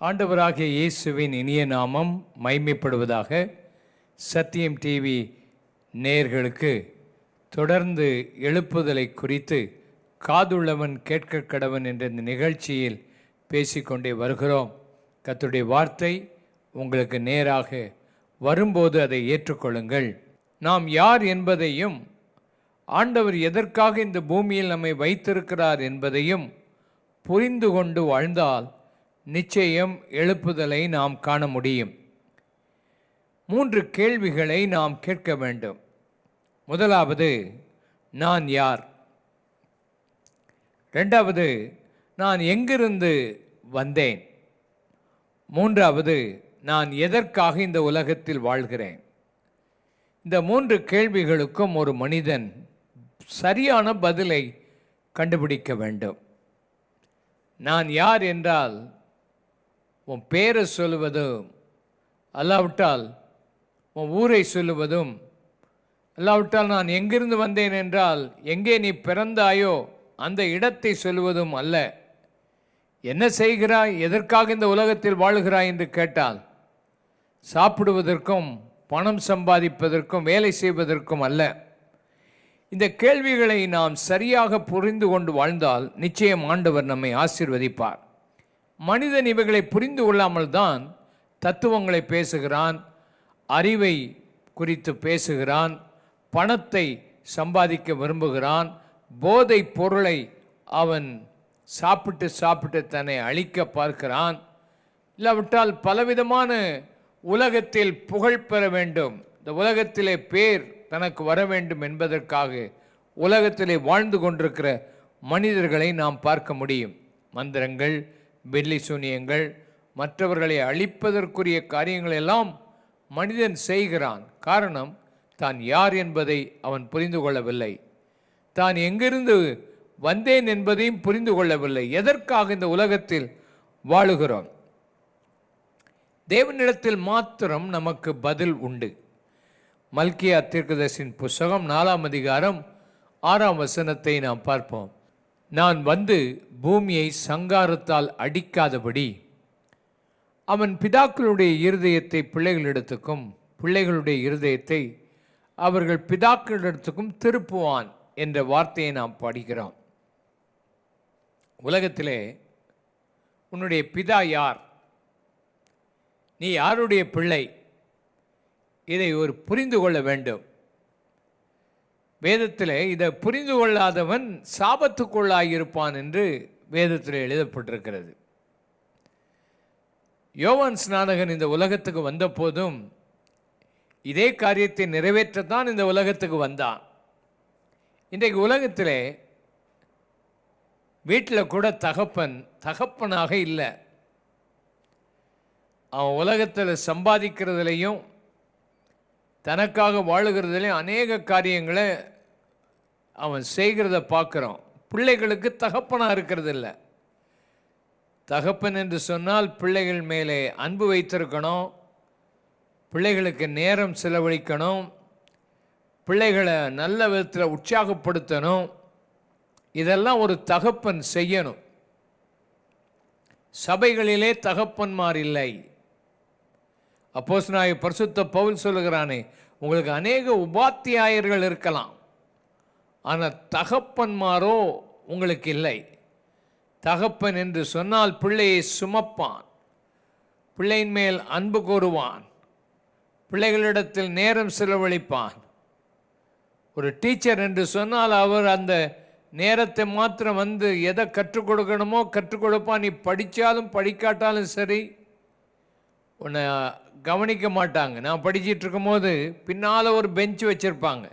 ஆண்டவராகிய இயேசுவின் இனிய நாமம் மைமைப்படுவதாக சத்தியம் டிவி நேயர்களுக்கு தொடர்ந்து எழுப்புதலை குறித்து காதுள்ளவன் கேட்க கடவன் என்ற இந்த நிகழ்ச்சியில் பேசிக்கொண்டே வருகிறோம். கத்துடைய வார்த்தை உங்களுக்கு நேராக வரும்போது அதை ஏற்றுக்கொள்ளுங்கள். நாம் யார் என்பதையும் ஆண்டவர் எதற்காக இந்த பூமியில் நம்மை வைத்திருக்கிறார் என்பதையும் புரிந்து கொண்டு வாழ்ந்தால் நிச்சயம் எழுப்புதலை நாம் காண முடியும். மூன்று கேள்விகளை நாம் கேட்க வேண்டும். முதலாவது நான் யார்? ரெண்டாவது நான் எங்கிருந்து வந்தேன்? மூன்றாவது நான் எதற்காக இந்த உலகத்தில் வாழ்கிறேன்? இந்த மூன்று கேள்விகளுக்கும் ஒரு மனிதன் சரியான பதிலை கண்டுபிடிக்க வேண்டும். நான் யார் என்றால் உன் பேரை சொல்லுவதும் அல்லாவிட்டால் உன் ஊரை சொல்லுவதும் அல்லாவிட்டால் நான் எங்கிருந்து வந்தேன் என்றால் எங்கே நீ பிறந்தாயோ அந்த இடத்தை சொல்லுவதும் அல்ல. என்ன செய்கிறாய்? எதற்காக இந்த உலகத்தில் வாழுகிறாய் என்று கேட்டால் சாப்பிடுவதற்கும் பணம் சம்பாதிப்பதற்கும் வேலை செய்வதற்கும் அல்ல. இந்த கேள்விகளை நாம் சரியாக புரிந்து கொண்டு வாழ்ந்தால் நிச்சயம் ஆண்டவர் நம்மை ஆசிர்வதிப்பார். மனிதன் இவைகளை புரிந்து கொள்ளாமல் தான் தத்துவங்களை பேசுகிறான் அறிவை குறித்து பேசுகிறான் பணத்தை சம்பாதிக்க விரும்புகிறான் போதை பொருளை அவன் சாப்பிட்டு சாப்பிட்டு தன்னை அழிக்க பார்க்கிறான். இல்லாவிட்டால் பலவிதமான உலகத்தில் புகழ் பெற வேண்டும். இந்த உலகத்திலே பேர் தனக்கு வர வேண்டும் என்பதற்காக உலகத்திலே வாழ்ந்து கொண்டிருக்கிற மனிதர்களை நாம் பார்க்க முடியும். மந்திரங்கள் வெள்ளி சூனியங்கள் மற்றவர்களை அழிப்பதற்குரிய காரியங்களெல்லாம் மனிதன் செய்கிறான். காரணம் தான் யார் என்பதை அவன் புரிந்து கொள்ளவில்லை. தான் எங்கிருந்து வந்தேன் என்பதையும் புரிந்து கொள்ளவில்லை. எதற்காக இந்த உலகத்தில் வாழுகிறோம்? தேவனிடத்தில் மாத்திரம் நமக்கு பதில் உண்டு. மல்கியா தீர்க்கதர்சின் புஸ்தகம் நாலாம் அதிகாரம் ஆறாம் வசனத்தை நாம் பார்ப்போம். நான் வந்து பூமியை சங்காரத்தால் அடிக்காதபடி அவன் பிதாக்களுடைய இருதயத்தை பிள்ளைகளிடத்துக்கும் பிள்ளைகளுடைய இருதயத்தை அவர்கள் பிதாக்களிடத்துக்கும் திருப்புவான் என்ற வார்த்தையை நாம் படிக்கிறோம் உலகத்திலே உன்னுடைய பிதா யார்? நீ யாருடைய பிள்ளை? இதை ஒரு புரிந்து கொள்ள வேண்டும். வேதத்திலே இதை புரிந்து கொள்ளாதவன் சாபத்துக்குள்ளாகியிருப்பான் என்று வேதத்தில் எழுதப்பட்டிருக்கிறது. யோவான் ஸ்நானகன் இந்த உலகத்துக்கு வந்த போதும் இதே காரியத்தை நிறைவேற்றத்தான் இந்த உலகத்துக்கு வந்தான். இன்றைக்கு உலகத்தில் வீட்டில் கூட தகப்பன் தகப்பனாக இல்லை. அவன் உலகத்தில் சம்பாதிக்கிறதுலையும் தனக்காக வாழுகிறதுலையும் அநேக காரியங்களை அவன் செய்கிறத பார்க்குறோம். பிள்ளைகளுக்கு தகப்பனாக இருக்கிறது இல்லை தகப்பன் என்று சொன்னால் பிள்ளைகள் மேலே அன்பு வைத்திருக்கணும். பிள்ளைகளுக்கு நேரம் செலவழிக்கணும். பிள்ளைகளை நல்ல விதத்தில் உற்சாகப்படுத்தணும். இதெல்லாம் ஒரு தகப்பன் செய்யணும். சபைகளிலே தகப்பன்மார் இல்லை. அப்போஸ் நாய பரிசுத்த பவுல் சொல்லுகிறானே உங்களுக்கு அநேக உபாத்தியாயர்கள் இருக்கலாம். ஆனால் தகப்பன்மாரோ உங்களுக்கு இல்லை. தகப்பன் என்று சொன்னால் பிள்ளையை சுமப்பான். பிள்ளையின் மேல் அன்பு கூறுவான். பிள்ளைகளிடத்தில் நேரம் செலவழிப்பான். ஒரு டீச்சர் என்று சொன்னால் அவர் அந்த நேரத்தை மாத்திரம் வந்து எதை கற்றுக் கொடுக்கணுமோ கற்றுக் கொடுப்பான். நீ படித்தாலும் படிக்காட்டாலும் சரி. உன்னை கவனிக்க மாட்டாங்க. நான் படிச்சிட்டு இருக்கும்போது பின்னால் ஒரு பெஞ்ச் வச்சுருப்பாங்க.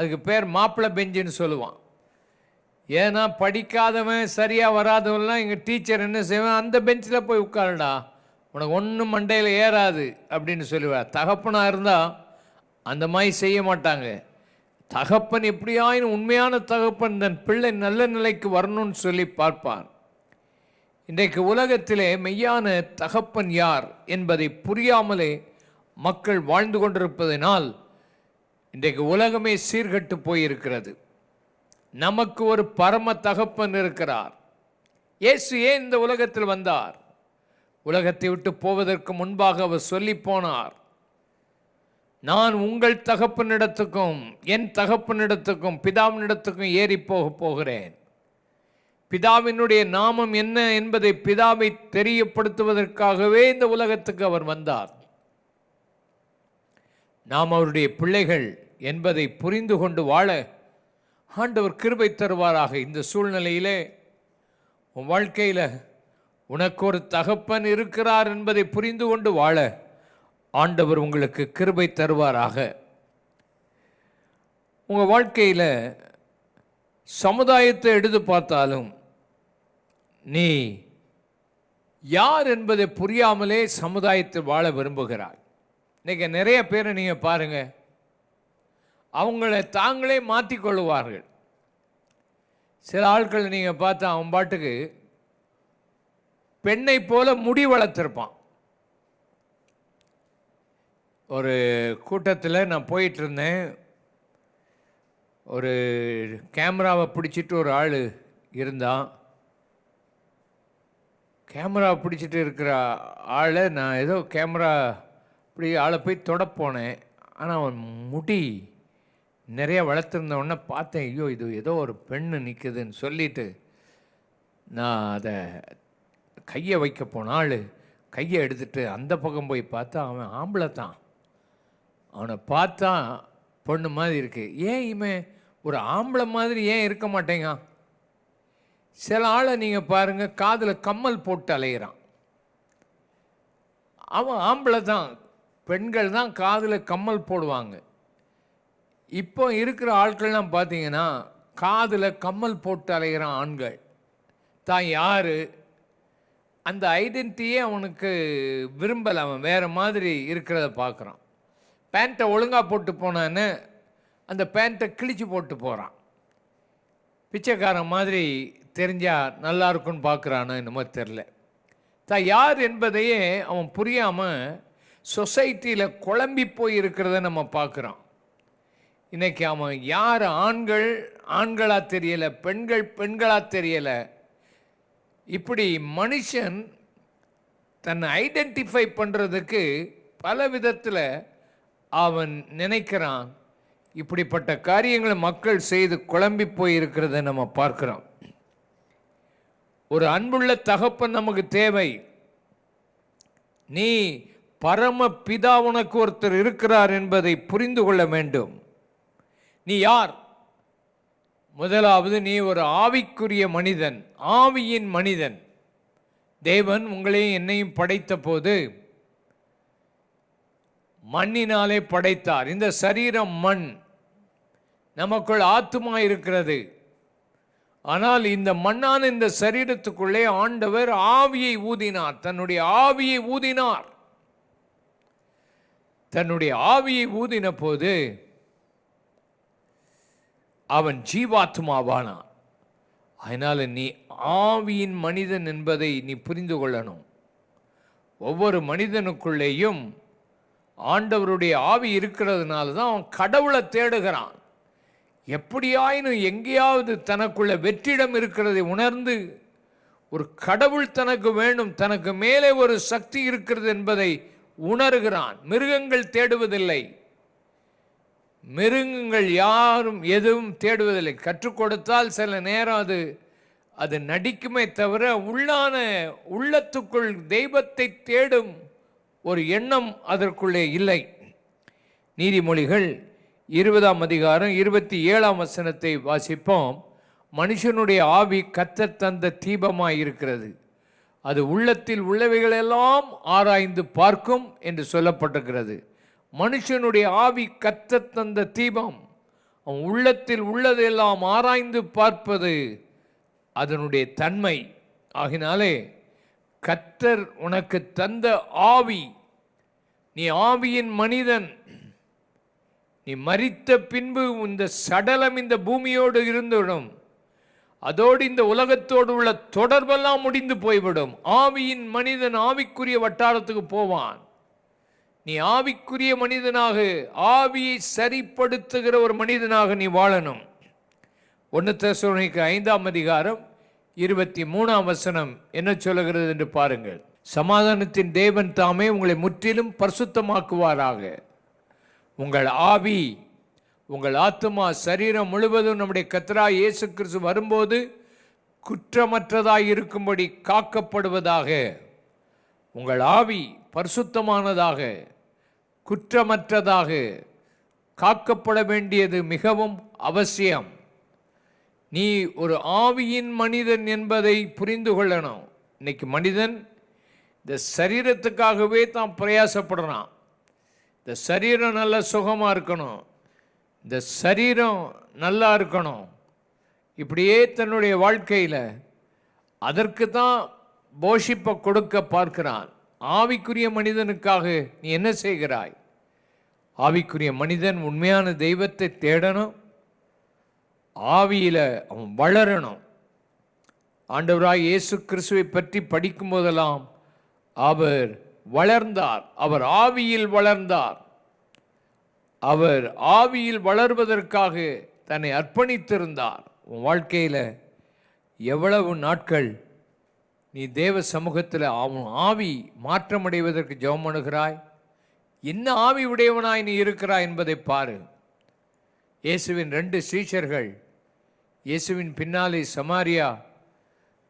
அதுக்கு பேர் மாப்பிள்ளை பெஞ்சுன்னு சொல்லுவான். ஏன்னா படிக்காதவன் சரியாக வராதவன்லாம் எங்கள் டீச்சர் என்ன செய்வான்? அந்த பெஞ்சில் போய் உட்காருடா. உனக்கு ஒன்றும் மண்டையில் ஏறாது அப்படின்னு சொல்லுவார். தகப்பனாக இருந்தால் அந்த மாதிரி செய்ய மாட்டாங்க. தகப்பன் எப்படியாயினும் உண்மையான தகப்பன் தன் பிள்ளை நல்ல நிலைக்கு வரணும்னு சொல்லி பார்ப்பான். இன்றைக்கு உலகத்திலே மெய்யான தகப்பன் யார் என்பதை புரியாமலே மக்கள் வாழ்ந்து கொண்டிருப்பதனால் இன்றைக்கு உலகமே சீர்கட்டு போயிருக்கிறது. நமக்கு ஒரு பரம தகப்பன் இருக்கிறார். இயேசு ஏன் இந்த உலகத்தில் வந்தார்? உலகத்தை விட்டு போவதற்கு முன்பாக அவர் சொல்லி போனார். நான் உங்கள் தகப்பனிடத்துக்கும் என் தகப்பனிடத்துக்கும் பிதாவினிடத்துக்கும் ஏறி போக போகிறேன். பிதாவினுடைய நாமம் என்ன என்பதை பிதாவை தெரியப்படுத்துவதற்காகவே இந்த உலகத்துக்கு அவர் வந்தார். நாம் அவருடைய பிள்ளைகள் என்பதை புரிந்து கொண்டு வாழ ஆண்டவர் கிருபை தருவாராக இந்த சூழ்நிலையிலே. உன் வாழ்க்கையில் உனக்கு ஒரு தகப்பன் இருக்கிறார் என்பதை புரிந்து கொண்டு வாழ ஆண்டவர் உங்களுக்கு கிருபை தருவாராக. உங்கள் வாழ்க்கையில் சமுதாயத்தை எடுத்து பார்த்தாலும் நீ யார் என்பதை புரியாமலே சமுதாயத்தில் வாழ விரும்புகிறாய்? இன்னைக்கு நிறைய பேரை நீங்கள் பாருங்கள் அவங்கள தாங்களே மாற்றிக்கொள்ளுவார்கள் சில ஆட்கள் நீங்கள் பார்த்தா அவன் பாட்டுக்கு பெண்ணை போல முடி வளர்த்துருப்பான். ஒரு கூட்டத்தில் நான் போயிட்டு இருந்தேன். ஒரு கேமராவை பிடிச்சிட்டு ஒரு ஆள் இருந்தான். கேமரா பிடிச்சிட்டு இருக்கிற ஆளை நான் ஏதோ கேமரா இப்படி ஆளை போய் தொடப்போனேன். ஆனால் அவன் முடி நிறைய வளர்த்துருந்தவொடனே பார்த்தேன் ஐயோ இது ஏதோ ஒரு பெண்ணு நிற்குதுன்னு சொல்லிட்டு. நான் அதை கையை வைக்க போன ஆள். கையை எடுத்துட்டு அந்த பக்கம் போய் பார்த்தா அவன் ஆம்பளை தான். அவனை பார்த்தா பொண்ணு மாதிரி இருக்குது ஏன் இவன் ஒரு ஆம்பளை மாதிரி ஏன் இருக்க மாட்டேங்க சில ஆளை நீங்கள் பாருங்கள் காதில் கம்மல் போட்டு அலையிறான். அவன் ஆம்பளை தான். பெண்கள் தான் காதில் கம்மல் போடுவாங்க. இப்போ இருக்கிற ஆட்கள்லாம் பார்த்தீங்கன்னா காதில் கம்மல் போட்டு அலைகிறான் ஆண்கள். தான் யார்? அந்த ஐடென்டிட்டியே அவனுக்கு விரும்பலை. அவன் வேறு மாதிரி இருக்கிறத பார்க்குறான். பேண்ட்டை ஒழுங்காக போட்டு போனான்னு அந்த பேண்ட்டை கிழிச்சு போட்டு போகிறான் பிச்சைக்காரன் மாதிரி தெரிஞ்சால் நல்லா இருக்கும்னு பார்க்குறானோ என்னமோ தெரில தான் யார் என்பதையே அவன் புரியாமல் சொசைட்டியில் குழம்பி போய் இருக்கிறத நம்ம பார்க்குறோம். இன்னைக்கு அவன் யார் ஆண்கள் ஆண்களாக தெரியலை பெண்கள் பெண்களாக தெரியலை. இப்படி மனுஷன் தன்னை ஐடென்டிஃபை பண்ணுறதுக்கு பல விதத்தில் அவன் நினைக்கிறான். இப்படிப்பட்ட காரியங்களை மக்கள் செய்து குழம்பி போய் இருக்கிறத நம்ம பார்க்குறோம். ஒரு அன்புள்ள தகப்பன் நமக்கு தேவை. நீ பரம பிதா உனக்கு ஒருத்தர் இருக்கிறார் என்பதை புரிந்து கொள்ள வேண்டும். நீ யார்? முதலாவது நீ ஒரு ஆவிக்குரிய மனிதன் ஆவியின் மனிதன். தேவன் உங்களையும் என்னையும் படைத்த போது மண்ணினாலே படைத்தார். இந்த சரீரம் மண். நமக்குள் ஆத்துமா இருக்கிறது. ஆனால் இந்த மண்ணான இந்த சரீரத்துக்குள்ளே ஆண்டவர் ஆவியை ஊதினார். தன்னுடைய ஆவியை ஊதினார். தன்னுடைய ஆவியை ஊதின போது அவன் ஜீவாத்மாவானான் அதனால் நீ ஆவியின் மனிதன் என்பதை நீ புரிந்து கொள்ளணும். ஒவ்வொரு மனிதனுக்குள்ளேயும் ஆண்டவருடைய ஆவி இருக்கிறதுனால தான் அவன் கடவுளை தேடுகிறான். எப்படியாயினும் எங்கேயாவது தனக்குள்ள வெற்றிடம் இருக்கிறதை உணர்ந்து ஒரு கடவுள் தனக்கு வேண்டும் தனக்கு மேலே ஒரு சக்தி இருக்கிறது என்பதை உணர்கிறான். மிருகங்கள் தேடுவதில்லை. மிருகங்கள் யாரும் எதுவும் தேடுவதில்லை. கற்றுக் கொடுத்தால் சில நேரம் அது அது நடிக்குமே தவிர உள்ளான உள்ளத்துக்குள் தெய்வத்தை தேடும் ஒரு எண்ணம் அதற்குள்ளே இல்லை. நீதிமொழிகள் இருபதாம் அதிகாரம் இருபத்தி ஏழாம் வசனத்தை வாசிப்போம். மனுஷனுடைய ஆவி கத்த தந்த தீபமாயிருக்கிறது. அது உள்ளத்தில் உள்ளவைகளெல்லாம் ஆராய்ந்து பார்க்கும் என்று சொல்லப்பட்டிருக்கிறது. மனுஷனுடைய ஆவி கத்தர் தந்த தீபம். அவன் உள்ளத்தில் உள்ளதெல்லாம் ஆராய்ந்து பார்ப்பது அதனுடைய தன்மை. ஆகினாலே கத்தர் உனக்கு தந்த ஆவி நீ ஆவியின் மனிதன். நீ மறித்த பின்பு இந்த சடலம் இந்த பூமியோடு இருந்துவிடும். அதோடு இந்த உலகத்தோடு உள்ள தொடர்பெல்லாம் முடிந்து போய்விடும். ஆவியின் மனிதன் ஆவிக்குரிய வட்டாரத்துக்கு போவான். நீ ஆவிக்குரிய மனிதனாக ஆவியை சரிப்படுத்துகிற ஒரு மனிதனாக நீ வாழணும். ஒன்று ஐந்தாம் அதிகாரம் இருபத்தி மூணாம் வசனம் என்ன சொல்லுகிறது என்று பாருங்கள். சமாதானத்தின் தேவன் தாமே உங்களை முற்றிலும் பரிசுத்தமாக்குவாராக. உங்கள் ஆவி உங்கள் ஆத்துமா சரீரம் முழுவதும் நம்முடைய கத்ரா இயேசு கிறிஸ்து வரும்போது குற்றமற்றதாய் இருக்கும்படி காக்கப்படுவதாக உங்கள் ஆவி பரிசுத்தமானதாக குற்றமற்றதாக காக்கப்பட வேண்டியது மிகவும் அவசியம். நீ ஒரு ஆவியின் மனிதன் என்பதை புரிந்து கொள்ளணும். இன்னைக்கு மனிதன் இந்த சரீரத்துக்காகவே தான் பிரயாசப்படுறான். இந்த சரீரம் நல்ல சுகமாக இருக்கணும். இந்த சரீரம் நல்லா இருக்கணும். இப்படியே தன்னுடைய வாழ்க்கையில் அதற்கு தான் போஷிப்பை கொடுக்க பார்க்கிறான். ஆவிக்குரிய மனிதனுக்காக நீ என்ன செய்கிறாய்? ஆவிக்குரிய மனிதன் உண்மையான தெய்வத்தை தேடணும். ஆவியில் அவன் வளரணும். ஆண்டவராய் இயேசு கிறிஸ்துவை பற்றி படிக்கும் போதெல்லாம் அவர் வளர்ந்தார். அவர் ஆவியில் வளர்ந்தார். அவர் ஆவியில் வளர்வதற்காக தன்னை அர்ப்பணித்திருந்தார். உன் வாழ்க்கையில் எவ்வளவு நாட்கள் நீ தேவ சமூகத்தில் அவன் ஆவி மாற்றமடைவதற்கு ஜெபம் அணுகிறாய் என்ன ஆவி உடையவனாய் நீ இருக்கிறாய் என்பதை பாரு. இயேசுவின் ரெண்டு சீஷர்கள் இயேசுவின் பின்னாலே சமாரியா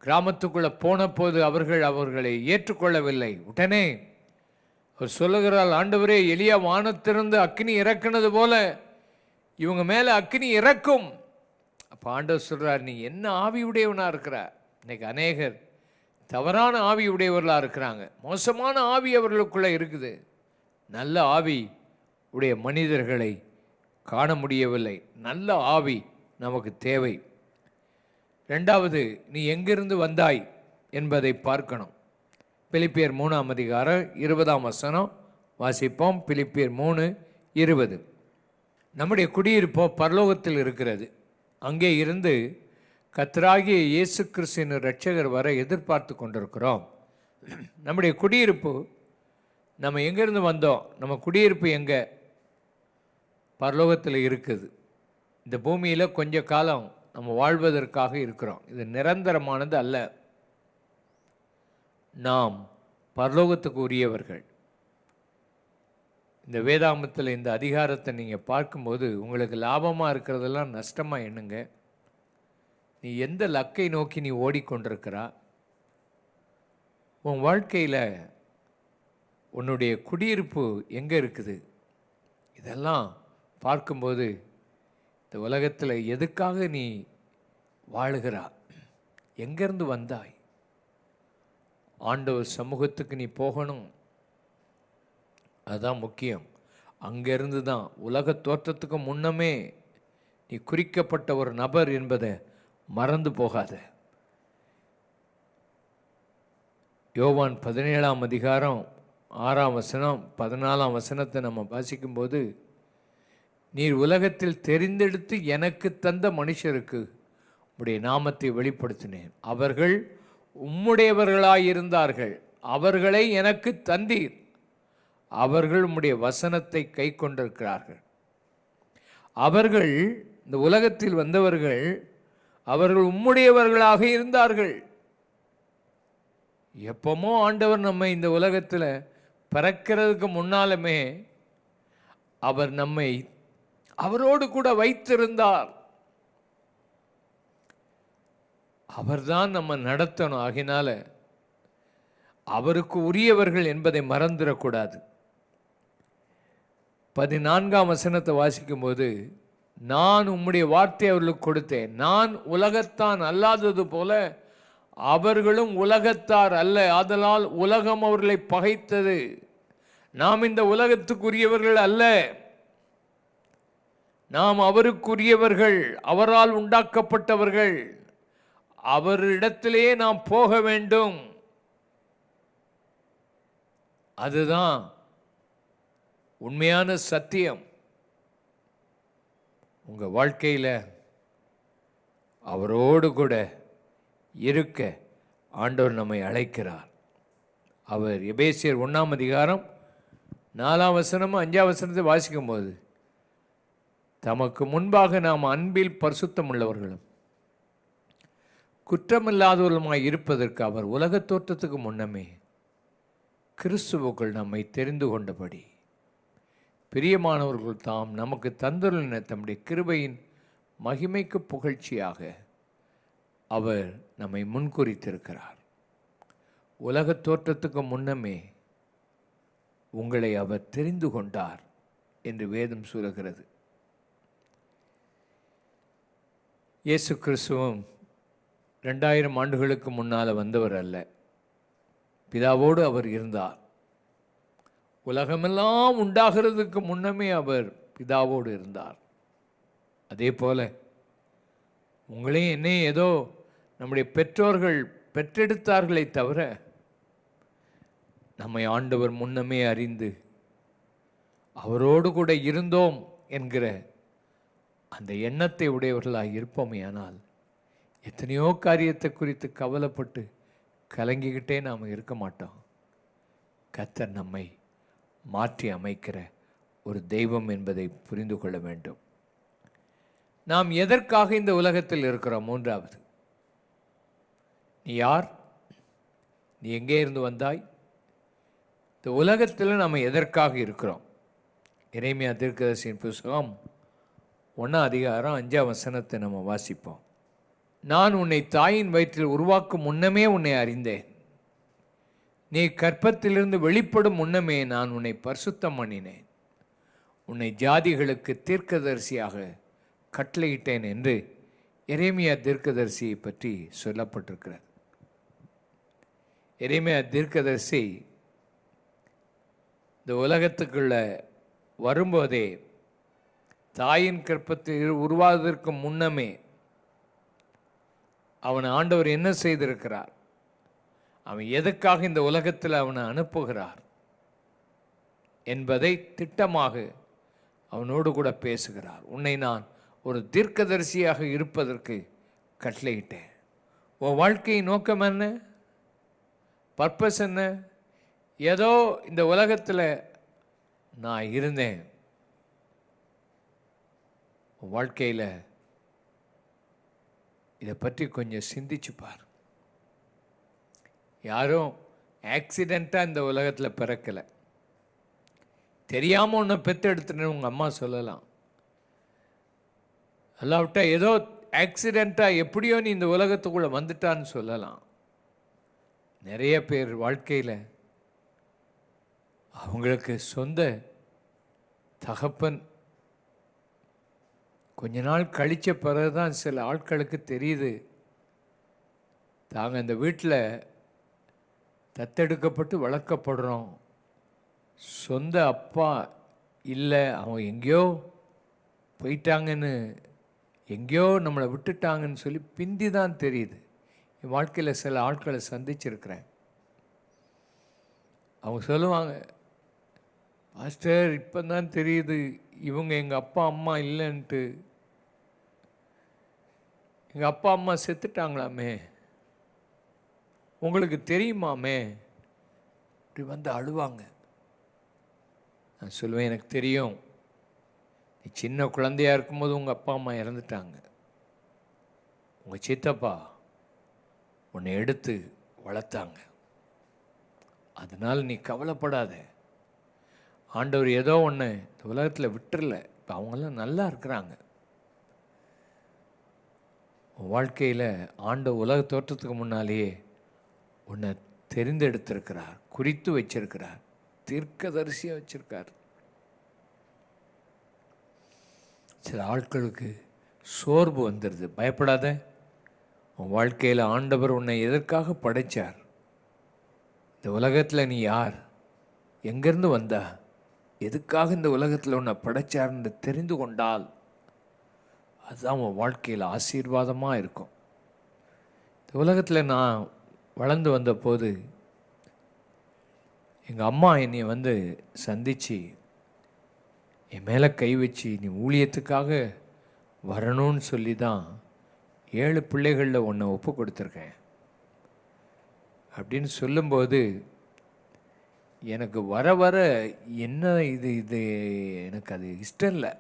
கிராமத்துக்குள்ளே போன போது அவர்கள் அவர்களை ஏற்றுக்கொள்ளவில்லை. உடனே அவர் சொல்லுகிறாள் ஆண்டவரே எளியா வானத்திலிருந்து அக்னி இறக்குனது போல இவங்க மேலே அக்னி இறக்கும். அப்போ ஆண்டவர் சொல்கிறார் நீ என்ன ஆவி உடையவனாக இருக்கிற? இன்னைக்கு அநேகர் தவறான ஆவி உடையவர்களாக இருக்கிறாங்க. மோசமான ஆவி அவர்களுக்குள்ளே இருக்குது. நல்ல ஆவி உடைய மனிதர்களை காண முடியவில்லை. நல்ல ஆவி நமக்கு தேவை. ரெண்டாவது நீ எங்கிருந்து வந்தாய்? என்பதை பார்க்கணும். பிலிப்பியர் மூணாம் அதிகாரம் இருபதாம் வசனம் வாசிப்போம். பிலிப்பியர் மூணு இருபது. நம்முடைய குடியிருப்போ பரலோகத்தில் இருக்கிறது. அங்கே இருந்து கத்தராகிய இயேசு கிறிஸ்தின் ரட்சகர் வர எதிர்பார்த்து கொண்டிருக்கிறோம். நம்முடைய குடியிருப்பு நம்ம எங்கேருந்து வந்தோம்? நம்ம குடியிருப்பு எங்கே? பரலோகத்தில் இருக்குது. இந்த பூமியில் கொஞ்ச காலம் நம்ம வாழ்வதற்காக இருக்கிறோம். இது நிரந்தரமானது அல்ல. நாம் பரலோகத்துக்கு உரியவர்கள் இந்த வேதாமத்தில் இந்த அதிகாரத்தை நீங்கள் பார்க்கும்போது உங்களுக்கு லாபமாக இருக்கிறதெல்லாம் நஷ்டமாக எண்ணுங்க. நீ எந்த லக்கை நோக்கி நீ ஓடிக்கொண்டிருக்கிறா? உன் வாழ்க்கையில் உன்னுடைய குடியிருப்பு எங்கே இருக்குது? இதெல்லாம் பார்க்கும்போது இந்த உலகத்தில் எதுக்காக நீ வாழுகிறா? எங்கேருந்து வந்தாய்? ஆண்டவர் சமூகத்துக்கு நீ போகணும். அதுதான் முக்கியம். அங்கேருந்து தான். உலக தோற்றத்துக்கு முன்னமே நீ குறிக்கப்பட்ட ஒரு நபர் என்பதை மறந்து போகாத. யோவான் பதினேழாம் அதிகாரம் ஆறாம் வசனம் பதினாலாம் வசனத்தை நம்ம வாசிக்கும்போது நீர் உலகத்தில் தெரிந்தெடுத்து எனக்கு தந்த மனுஷருக்கு உடைய நாமத்தை வெளிப்படுத்தினேன். அவர்கள் உம்முடையவர்களாயிருந்தார்கள். அவர்களை எனக்கு தந்தீர். அவர்கள் உம்முடைய வசனத்தை கை கொண்டிருக்கிறார்கள் அவர்கள் இந்த உலகத்தில் வந்தவர்கள் அவர்கள் உம்முடையவர்களாக இருந்தார்கள். எப்பமோ ஆண்டவர் நம்ம இந்த உலகத்தில் பிறக்கிறதுக்கு முன்னாலுமே அவர் நம்மை அவரோடு கூட வைத்திருந்தார். அவர்தான் நம்ம நடத்தணும். ஆகினால அவருக்கு உரியவர்கள் என்பதை மறந்துடக்கூடாது. பதினான்காம் வசனத்தை வாசிக்கும்போது நான் உம்முடைய வார்த்தை அவர்களுக்கு கொடுத்தேன். நான் உலகத்தான் அல்லாதது போல அவர்களும் உலகத்தார் அல்ல. ஆதலால் உலகம் அவர்களை பகைத்தது. நாம் இந்த உலகத்துக்குரியவர்கள் அல்ல. நாம் அவருக்குரியவர்கள். அவரால் உண்டாக்கப்பட்டவர்கள். அவரிடத்திலேயே நாம் போக வேண்டும். அதுதான் உண்மையான சத்தியம். உங்க வாழ்க்கையில் அவரோடு கூட இருக்க ஆண்டவர் நம்மை அழைக்கிறார். அவர் எபேசியர் ஒன்றாம் அதிகாரம் நாலாம் வசனமும் அஞ்சாம் வசனத்தை வாசிக்கும்போது தமக்கு முன்பாக நாம் அன்பில் பரிசுத்தம் உள்ளவர்களும் குற்றமில்லாதவர்களுமாய் இருப்பதற்கு அவர் உலகத் தோற்றத்துக்கு முன்னமே கிறிஸ்துவுக்குள் நம்மை தெரிந்து கொண்டபடி. பிரியமானவர்கள் தாம் நமக்கு தந்துள்ள தம்முடைய கிருபையின் மகிமைக்கு புகழ்ச்சியாக அவர் நம்மை முன்குறித்திருக்கிறார். உலகத் தோற்றத்துக்கு முன்னமே உங்களை அவர் தெரிந்து கொண்டார் என்று வேதம் சொல்லுகிறது. இயேசு கிறிஸ்துவும் ரெண்டாயிரம் ஆண்டுகளுக்கு முன்னால் வந்தவர் அல்ல. பிதாவோடு அவர் இருந்தார். உலகமெல்லாம் உண்டாகிறதுக்கு முன்னமே அவர் பிதாவோடு இருந்தார். அதே போல உங்களையும் என்னையும் ஏதோ நம்முடைய பெற்றோர்கள் பெற்றெடுத்தார்களே தவிர நம்மை ஆண்டவர் முன்னமே அறிந்து அவரோடு கூட இருந்தோம் என்கிற அந்த எண்ணத்தை உடையவர்களாக இருப்போமே ஆனால் எத்தனையோ காரியத்தை குறித்து கவலைப்பட்டு கலங்கிக்கிட்டே நாம் இருக்க மாட்டோம். கத்தர் நம்மை மாற்றி அமைக்கிற ஒரு தெய்வம் என்பதை புரிந்து கொள்ள வேண்டும். நாம் எதற்காக இந்த உலகத்தில் இருக்கிறோம்? மூன்றாவது நீ யார்? நீ எங்கே இருந்து வந்தாய்? இந்த உலகத்தில் நம்ம எதற்காக இருக்கிறோம்? இறைமையா திருக்கதர்சியின் புஸ்தகம் ஒன்றாம் அதிகாரம் அஞ்சாம் வசனத்தை நம்ம வாசிப்போம். நான் உன்னை தாயின் வயிற்றில் உருவாக்கும் முன்னமே உன்னை அறிந்தேன். நீ கற்பத்திலிருந்து வெளிப்படும் முன்னமே நான் உன்னை பரிசுத்தம் பண்ணினேன். உன்னை ஜாதிகளுக்கு தீர்க்கதரிசியாக கட்டளையிட்டேன் என்று எரேமியா தீர்க்கதரிசியை பற்றி சொல்லப்பட்டிருக்கிறது. எரேமியா தீர்க்கதரிசி இந்த உலகத்துக்குள்ள வரும்போதே தாயின் கற்பத்தில் உருவாவதற்கு முன்னமே அவனை ஆண்டவர் என்ன செய்திருக்கிறார்? அவன் எதுக்காக இந்த உலகத்தில் அவனை அனுப்புகிறார்? என்பதை திட்டமாக அவனோடு கூட பேசுகிறார். உன்னை நான் ஒரு தீர்க்கதரிசியாக இருப்பதற்கு கட்டளையிட்டேன். உன் வாழ்க்கையின் நோக்கம் என்ன? பர்பஸ் என்ன? ஏதோ இந்த உலகத்தில் நான் இருந்தேன். வாழ்க்கையில் இதை பற்றி கொஞ்சம் சிந்திச்சு பார். யாரும் ஆக்சிடெண்ட்டாக இந்த உலகத்தில் பிறக்கலை. தெரியாமல் ஒன்று பெற்றெடுத்துன்னு உங்கள் அம்மா சொல்லலாம். அல்லாவிட்டா ஏதோ ஆக்சிடெண்ட்டாக எப்படியோ நீ இந்த உலகத்துக்குள்ளே வந்துட்டான்னு சொல்லலாம். நிறைய பேர் வாழ்க்கையில் அவங்களுக்கு சொந்த தகப்பன் கொஞ்ச நாள் கழித்த பிறகு தான் சில ஆட்களுக்கு தெரியுது. தாங்க இந்த வீட்டில் தத்தெடுக்கப்பட்டு வளர்க்கப்படுறோம். சொந்த அப்பா இல்லை அவன் எங்கேயோ போயிட்டாங்கன்னு எங்கேயோ நம்மளை விட்டுட்டாங்கன்னு சொல்லி பிந்தி தான் தெரியுது. என் வாழ்க்கையில் சில ஆட்களை சந்திச்சிருக்கிறேன். அவங்க சொல்லுவாங்க மாஸ்டர் இப்போ தான் தெரியுது இவங்க எங்கள் அப்பா அம்மா இல்லைன்ட்டு. எங்கள் அப்பா அம்மா செத்துட்டாங்களாமே? உங்களுக்கு தெரியுமாமே? இப்படி வந்து அழுவாங்க. நான் சொல்லுவேன் எனக்கு தெரியும். நீ சின்ன குழந்தையா இருக்கும்போது உங்கள் அப்பா அம்மா இறந்துட்டாங்க. உங்கள் சித்தப்பா உன்னை எடுத்து வளர்த்தாங்க. அதனால் நீ கவலைப்படாத. ஆண்டவர் ஏதோ ஒன்று இந்த உலகத்தில் விட்டுறல. இப்போ அவங்களாம் நல்லா இருக்கிறாங்க. உன் வாழ்க்கையில் ஆண்ட உலக தோற்றத்துக்கு முன்னாலேயே உன்னை தெரிந்தெடுத்திருக்கிறார் குறித்து வச்சிருக்கிறார் தீர்க்கதரிசியாக வச்சிருக்கார். சில ஆட்களுக்கு சோர்வு வந்துடுது பயப்படாத உன் வாழ்க்கையில் ஆண்டவர் உன்னை எதற்காக படைச்சார்? இந்த உலகத்தில் நீ யார்? எங்கேருந்து வந்தா? எதுக்காக இந்த உலகத்தில் உன்னை படைச்சார்ன்னு தெரிந்து கொண்டால் அதுதான் உன் வாழ்க்கையில் ஆசீர்வாதமாக இருக்கும். இந்த உலகத்தில் நான் வளர்ந்து வந்தபோது எங்கள் அம்மா என்னை வந்து சந்தித்து என் மேலே கை வச்சு நீ ஊழியத்துக்காக வரணும்னு சொல்லி தான் ஏழு பிள்ளைகளில் ஒன்றை ஒப்பு கொடுத்துருக்கேன். அப்படின்னு சொல்லும்போது எனக்கு வர வர என்ன இது இது எனக்கு அது இஷ்டம் இல்லை.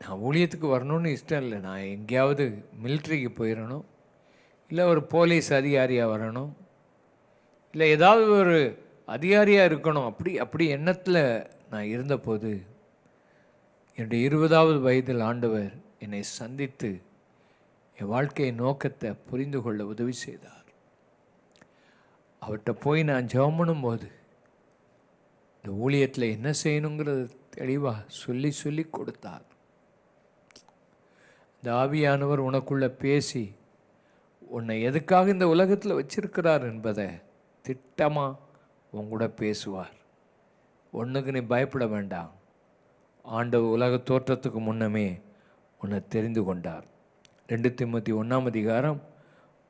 நான் ஊழியத்துக்கு வரணும்னு இஷ்டம் இல்லை. நான் எங்கேயாவது மிலிட்ரிக்கு போயிடணும் இல்லை ஒரு போலீஸ் அதிகாரியாக வரணும். இல்லை ஏதாவது ஒரு அதிகாரியாக இருக்கணும். அப்படி அப்படி எண்ணத்தில் நான் இருந்தபோது என்னுடைய இருபதாவது வயதில் ஆண்டவர் என்னை சந்தித்து என் வாழ்க்கையை நோக்கத்தை புரிந்து கொள்ள உதவி செய்தார். அவர்கிட்ட போய் நான் ஜெபம் போது இந்த ஊழியத்தில் என்ன செய்யணுங்கிறத தெளிவாக சொல்லி சொல்லி கொடுத்தார். இந்த ஆவியானவர் பேசி உன்னை எதுக்காக இந்த உலகத்தில் வச்சிருக்கிறார் என்பதை திட்டமாக உங்கூட பேசுவார். ஒன்றுக்கு நீ பயப்பட வேண்டாம். ஆண்டவர் உலக தோற்றத்துக்கு முன்னமே உன்னை தெரிந்து கொண்டார். ரெண்டு திமுத்தி ஒன்றாம் அதிகாரம்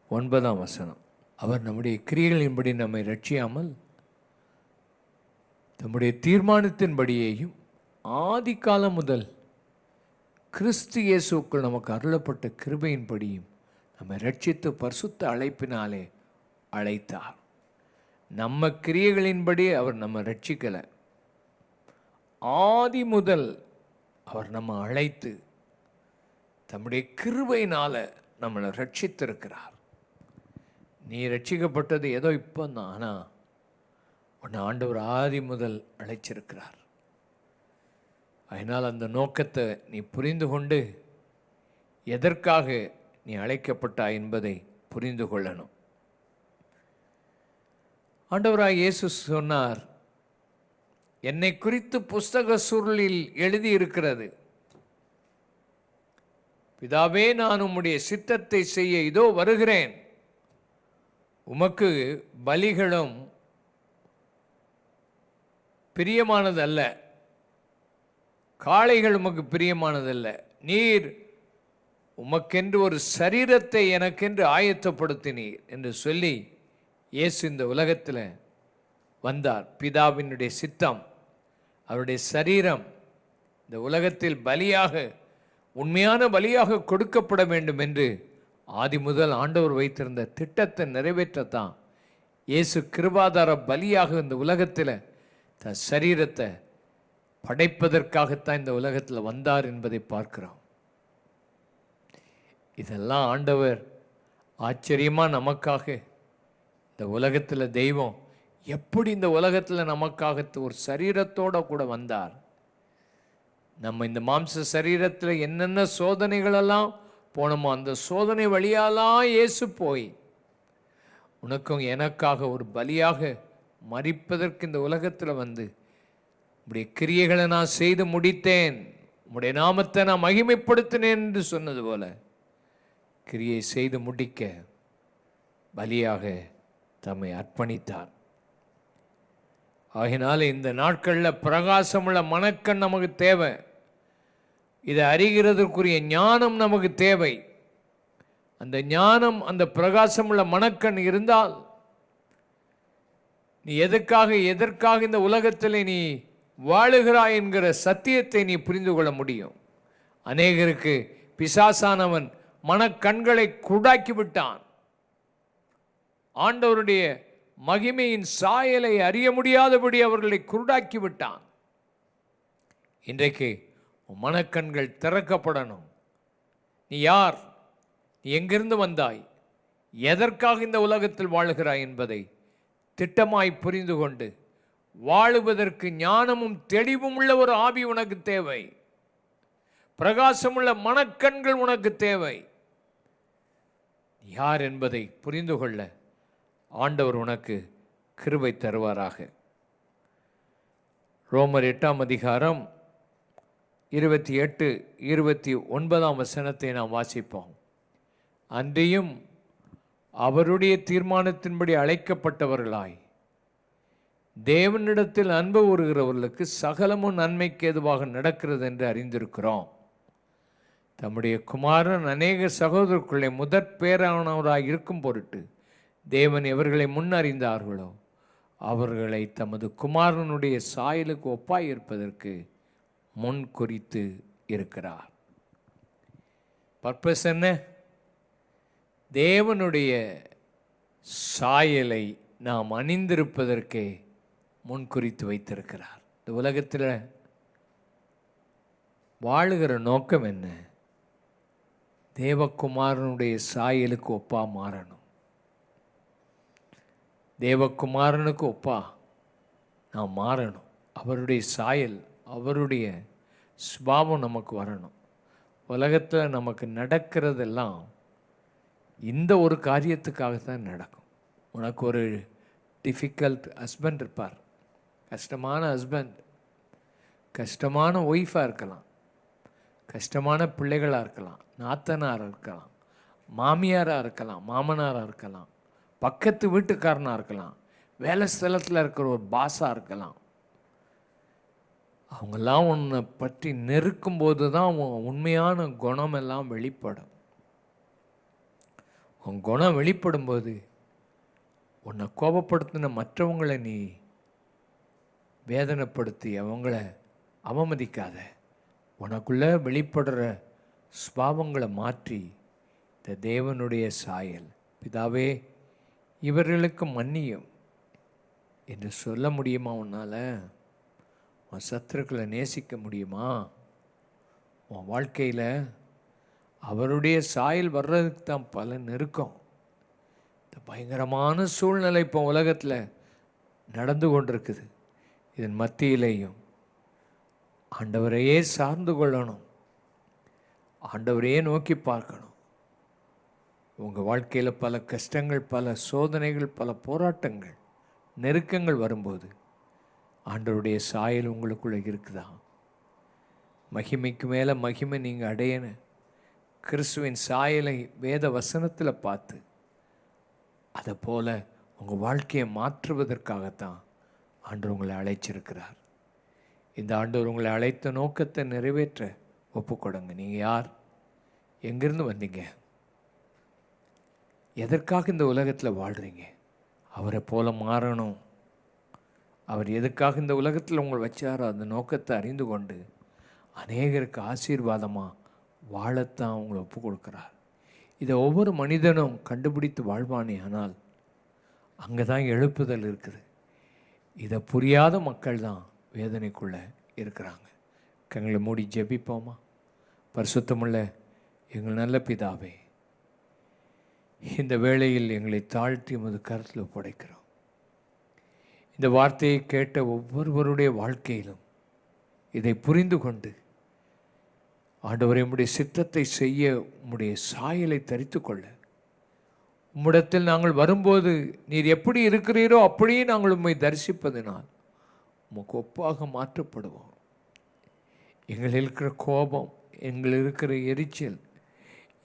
ஒன்பதாம் வசனம். அவர் நம்முடைய கிரியைகளின்படி நம்மை ரட்சியாமல் தம்முடைய தீர்மானத்தின்படியேயும் ஆதிகாலம் முதல் கிறிஸ்து இயேசுக்குள் நமக்கு அருளப்பட்ட கிருபையின்படியும் நம்மை ரட்சித்து பரிசுத்த அழைப்பினாலே அழைத்தார். நம்ம கிரியைகளின்படி அவர் நம்ம ரட்சிக்கலை ஆதி முதல் அவர் நம்ம அழைத்து தம்முடைய கிருபையினால நம்மளை ரட்சித்திருக்கிறார் நீ ரட்சிக்கப்பட்டது ஏதோ இப்போ தான் ஆனால் உன்னை ஆண்டவர் ஆதி முதல் அழைச்சிருக்கிறார். அதனால் அந்த நோக்கத்தை நீ புரிந்து கொண்டு எதற்காக நீ அழைக்கப்பட்டாய் என்பதை புரிந்து கொள்ளணும். ஆண்டவராய் இயேசு சொன்னார் என்னை குறித்து புஸ்தக சுருளில் எழுதியிருக்கிறது. பிதாவே நான் உம்முடைய சித்தத்தை செய்ய இதோ வருகிறேன். உமக்கு பலிகளும் பிரியமானதல்ல. காளைகள் உமக்கு பிரியமானதல்ல. நீர் உமக்கென்று ஒரு சரீரத்தை எனக்கென்று ஆயத்தப்படுத்தினீர் என்று சொல்லி இயேசு இந்த உலகத்தில் வந்தார். பிதாவினுடைய சித்தம் அவருடைய சரீரம் இந்த உலகத்தில் பலியாக உண்மையான பலியாக கொடுக்கப்பட வேண்டும் என்று ஆதி முதல் ஆண்டவர் வைத்திருந்த திட்டத்தை நிறைவேற்றத்தான். இயேசு கிருபாதார பலியாக இந்த உலகத்தில் தன் சரீரத்தை படைப்பதற்காகத்தான் இந்த உலகத்தில் வந்தார் என்பதை பார்க்கிறோம். இதெல்லாம் ஆண்டவர் ஆச்சரியமாக நமக்காக இந்த உலகத்தில் தெய்வம் எப்படி இந்த உலகத்தில் நமக்காக ஒரு சரீரத்தோட கூட வந்தார்? நம்ம இந்த மாம்ச சரீரத்தில் என்னென்ன சோதனைகளெல்லாம் போனோமோ அந்த சோதனை வழியாலாம் இயேசு போய் உனக்கும் எனக்காக ஒரு பலியாக மறிப்பதற்கு இந்த உலகத்தில் வந்து உடைய கிரியைகளை நான் செய்து முடித்தேன். உம்முடைய நாமத்தை நான் மகிமைப்படுத்தினேன் என்று சொன்னது போல கிரியை செய்து முடிக்க பலியாக தம்மை அர்ப்பணித்தார். ஆகினால இந்த நாட்களில் பிரகாசமுள்ள மனக்கண் நமக்கு தேவை. இதை அறிகிறதற்குரிய ஞானம் நமக்கு தேவை. அந்த ஞானம் அந்த பிரகாசமுள்ள மனக்கண் இருந்தால் நீ எதற்காக எதற்காக இந்த உலகத்தில் நீ வாழுகிறாய் என்கிற சத்தியத்தை நீ புரிந்து கொள்ள முடியும். அநேகருக்கு பிசாசானவன் மனக்கண்களை குடாக்கி விட்டான் ஆண்டவருடைய மகிமையின் சாயலை அறிய முடியாதபடி அவர்களை குருடாக்கி விட்டான் இன்றைக்கு மனக்கண்கள் திறக்கப்படணும். நீ யார்? நீ எங்கிருந்து வந்தாய்? எதற்காக இந்த உலகத்தில் வாழுகிறாய் என்பதை திட்டமாய் புரிந்து கொண்டு வாழுவதற்கு ஞானமும் தெளிவும் உள்ள ஒரு ஆவி உனக்கு தேவை. பிரகாசமுள்ள மனக்கண்கள் உனக்கு தேவை. யார் என்பதை புரிந்து கொள்ள ஆண்டவர் உனக்கு கிருபை தருவாராக. ரோமர் எட்டாம் அதிகாரம் இருபத்தி எட்டு இருபத்தி ஒன்பதாம் வசனத்தை நாம் வாசிப்போம். அன்றியும் அவருடைய தீர்மானத்தின்படி அழைக்கப்பட்டவர்களாய். தேவனிடத்தில் அன்பு கூறுகிறவர்களுக்கு சகலமும் நன்மைக்கு எதுவாக நடக்கிறது என்று அறிந்திருக்கிறோம். தம்முடைய குமாரன் அநேக சகோதரர்களை முதற் பேரானவராக இருக்கும் பொருட்டு தேவன் எவர்களை முன்னறிந்தார்களோ அவர்களை தமது குமாரனுடைய சாயலுக்கு ஒப்பாய் இருப்பதற்கு முன் குறித்து இருக்கிறார். பர்பஸ் என்ன? தேவனுடைய சாயலை நாம் அணிந்திருப்பதற்கே முன் குறித்து வைத்திருக்கிறார். இந்த உலகத்தில் வாழுகிற நோக்கம் என்ன? தேவகுமாரனுடைய சாயலுக்கு ஒப்பா மாறணும். தேவகுமாரனுக்கு ஒப்பா நாம் மாறணும். அவருடைய சாயல் அவருடைய சுபாவம் நமக்கு வரணும். உலகத்தில் நமக்கு நடக்கிறதெல்லாம் இந்த ஒரு காரியத்துக்காக தான் நடக்கும். உனக்கு ஒரு டிஃபிகல்ட் ஹஸ்பண்ட் இருப்பார். கஷ்டமான ஹஸ்பண்ட் கஷ்டமான ஒய்ஃபாக இருக்கலாம். கஷ்டமான பிள்ளைகளாக இருக்கலாம். நாத்தனாராக இருக்கலாம். மாமியாராக இருக்கலாம். மாமனாராக இருக்கலாம். பக்கத்து வீட்டுக்காரனாக இருக்கலாம். வேலை ஸ்தலத்தில் இருக்கிற ஒரு பாஸாக இருக்கலாம். அவங்கெல்லாம் உன்னை பற்றி நெருக்கும் போது தான் உன் உண்மையான குணம் எல்லாம் வெளிப்படும். உன் குணம் வெளிப்படும்போது உன்னை கோபப்படுத்தின மற்றவங்களை நீ வேதனைப்படுத்தி அவங்கள அவமதிக்காத. உனக்குள்ளே வெளிப்படுற ஸ்பாவங்களை மாற்றி இந்த தேவனுடைய சாயல். பிதாவே இவர்களுக்கு மன்னியும். என்று சொல்ல முடியுமா உன்னால்? உன் சத்துருக்களை நேசிக்க முடியுமா? உன் வாழ்க்கையில் அவருடைய சாயல் வர்றதுக்கு தான் பல நெருக்கம். இந்த பயங்கரமான சூழ்நிலை இப்போ உலகத்தில் நடந்து கொண்டிருக்குது. இதன் மத்தியிலேயும் ஆண்டவரையே சார்ந்து கொள்ளணும். ஆண்டவரையே நோக்கி பார்க்கணும். உங்கள் வாழ்க்கையில் பல கஷ்டங்கள் பல சோதனைகள் பல போராட்டங்கள் நெருக்கங்கள் வரும்போது ஆண்டவருடைய சாயல் உங்களுக்குள்ளே இருக்குதா? மகிமைக்கு மேலே மகிமை நீங்கள் அடையணும் கிறிஸ்துவின் சாயலை வேத வசனத்தில் பார்த்து அதை போல் உங்கள் வாழ்க்கையை மாற்றுவதற்காகத்தான் ஆண்டவர் உங்களை அழைச்சிருக்கிறார். இந்த ஆண்டவர் உங்களை அழைத்த நோக்கத்தை நிறைவேற்ற ஒப்புக்கொடுங்க. நீங்கள் யார்? எங்கேருந்து வந்தீங்க? எதற்காக இந்த உலகத்தில் வாழ்கிறீங்க அவரை போல மாறணும். அவர் எதுக்காக இந்த உலகத்தில் உங்களை வச்சாரோ அந்த நோக்கத்தை அறிந்து கொண்டு அநேகருக்கு ஆசீர்வாதமாக வாழத்தான் உங்களை ஒப்பு கொடுக்குறார் இதை ஒவ்வொரு மனிதனும் கண்டுபிடித்து வாழ்வானே ஆனால் அங்கே தான் எழுப்புதல் இருக்குது. இதை புரியாத மக்கள் தான் வேதனைக்குள்ளே இருக்கிறாங்க. கங்களை மூடி ஜெபிப்போமா? பரிசுத்தமுள்ள எங்கள் நல்ல பிதாவே இந்த வேளையில் எங்களை தாழ்த்தி உமது கருத்தில் ஒப்படைக்கிறோம். இந்த வார்த்தையை கேட்ட ஒவ்வொருவருடைய வாழ்க்கையிலும் இதை புரிந்து கொண்டு ஆண்டவரை உம்முடைய சித்தத்தை செய்ய உம்முடைய சாயலை தரித்து கொள்ள உம்மிடத்தில் நாங்கள் வரும்போது நீர் எப்படி இருக்கிறீரோ அப்படியே நாங்கள் உம்மை தரிசிப்பதனால் உமக்கு ஒப்பாக மாற்றப்படுவோம். எங்களில் இருக்கிற கோபம் எங்கள் இருக்கிற எரிச்சல்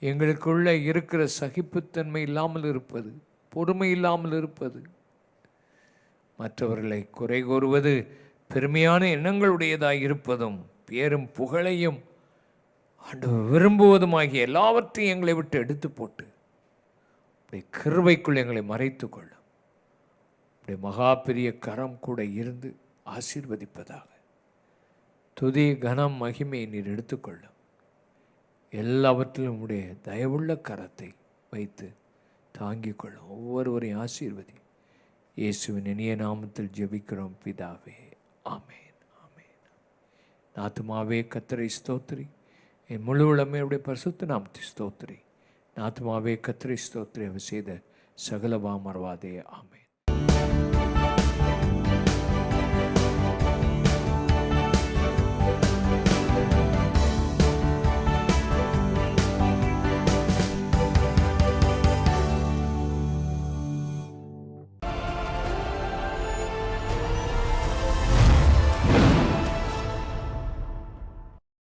எங்களுக்குள்ளே இருக்கிற சகிப்புத்தன்மை இல்லாமல் இருப்பது பொறுமை இல்லாமல் இருப்பது. மற்றவர்களை குறை கூறுவது பெருமையான எண்ணங்களுடையதாக இருப்பதும் பேரும் புகழையும் ஆண்டவர் விரும்புவதுமாகிய எல்லாவற்றையும் எங்களை விட்டு எடுத்து போட்டு அப்படி கிருபைக்குள் எங்களை மறைத்து கொள்ளும் உடைய மகா பெரிய கரம் கூட இருந்து ஆசீர்வதிப்பதாக. துதி கனம் மகிமையை நீர் எடுத்துக்கொள்ளும். எல்லாவற்றிலும் உடைய தயவுள்ள கரத்தை வைத்து தாங்கிக் கொள்ளும். ஒவ்வொருவரையும் ஆசீர்வதி. இயேசுவின் இனிய நாமத்தில் ஜெபிக்கிறோம். பிதாவே ஆமேன் ஆமேன். நாத்துமாவே கத்தரை ஸ்தோத்திரி. என் முழு உளமையுடைய பரிசுத்த நாமத்தை ஸ்தோத்திரி. ஆத்மாவே கத்திரி ஸ்தோத்திரம் செய்த சகலவா மறவாதே ஆமேன்